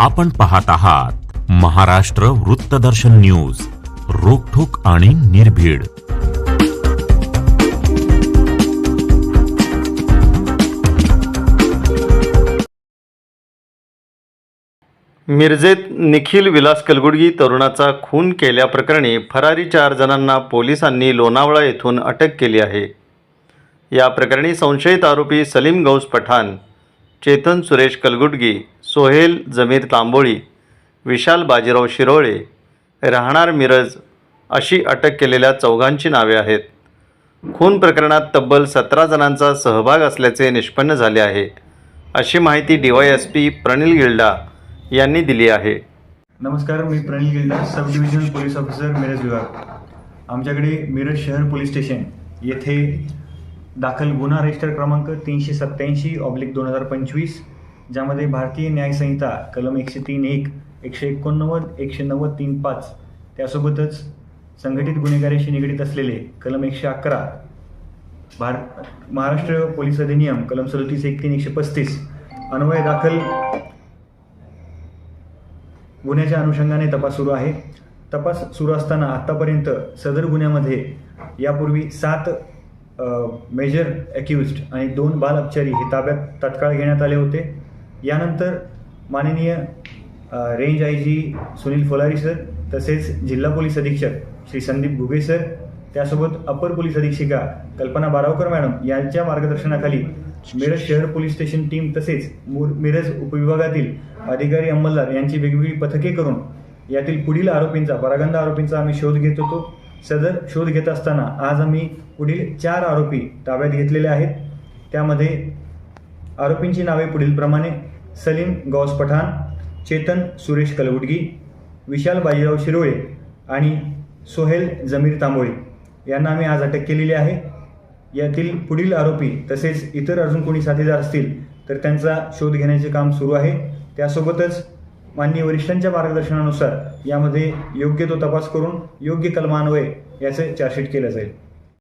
आपण पाहत आहात महाराष्ट्र वृत्तदर्शन न्यूज रोखोक आणि निर्भीड. मिरजेत निखिल विलास कलगुडगी तरुणाचा खून केल्याप्रकरणी फरारी चार जणांना पोलिसांनी लोणावळा येथून अटक केली आहे. या प्रकरणी संशयित आरोपी सलीम गौस पठाण चेतन सुरेश कलगुडगी सोहेल जमीर तांबोळी विशाल बाजीराव शिरोळे राहणार मिरज अशी अटक केलेल्या चौघांची नावे आहेत. खून प्रकरणात तब्बल सतरा जणांचा सहभाग असल्याचे निष्पन्न झाले आहे अशी माहिती D Y S P Pranil Gilda यांनी दिली आहे. नमस्कार मी Pranil Gilda sub divisional police officer Miraj विभाग. आमच्याकडे मिरज शहर पोलीस स्टेशन येथे दाखल गुन्हा रजिस्टर क्रमांक तीनशे सत्त्याऐंशी ऑब्लिक दोन हजार पंचवीस ज्यामध्ये भारतीय न्यायसंहिता कलम एकशे तीन एक एकशे एकोणनव्वद एकशे नव्वद तीन पाच त्यासोबतच संघटित गुन्हेगारीशी निगडीत असलेले कलम एकशे अकरा भार महाराष्ट्र पोलीस अधिनियम कलम सदतीस एक तीन एकशे पस्तीस अन्वय दाखल गुन्ह्याच्या अनुषंगाने तपास सुरू आहे. तपास सुरू असताना आत्तापर्यंत सदर गुन्ह्यामध्ये यापूर्वी सात मेजर अक्युज्ड आणि दोन बाल अपचारी हे ताब्यात तात्काळ घेण्यात आले होते. यानंतर माननीय range I G Sunil Phulari sir तसेच जिल्हा पोलीस अधीक्षक श्री संदीप घुगे सर त्यासोबत अपर पोलीस अधीक्षिका कल्पना बारावकर मॅडम यांच्या मार्गदर्शनाखाली मिरज शहर पोलीस स्टेशन टीम तसेच मुर- मिरज उपविभागातील अधिकारी अंमलदार यांची वेगवेगळी पथके करून यातील पुढील आरोपींचा परागंदा आरोपींचा आम्ही शोध घेत होतो. सदर शोध घेत असताना आज आम्ही पुढील चार आरोपी ताब्यात घेतलेले आहेत. त्यामध्ये आरोपींची नावे पुढीलप्रमाणे सलीम गौस पठाण चेतन सुरेश कलवुडगी विशाल बाजीराव शिरोळे आणि सोहेल जमीर तांबोळे यांना आम्ही आज अटक केलेली आहे. यातील पुढील आरोपी तसेच इतर अजून कोणी साथीदार असतील तर त्यांचा शोध घेण्याचे काम सुरू आहे. त्यासोबतच माननीय वरिष्ठांच्या मार्गदर्शनानुसार यामध्ये योग्य तो तपास करून योग्य कलमान्वये याचे चार्जशीट केलं जाईल.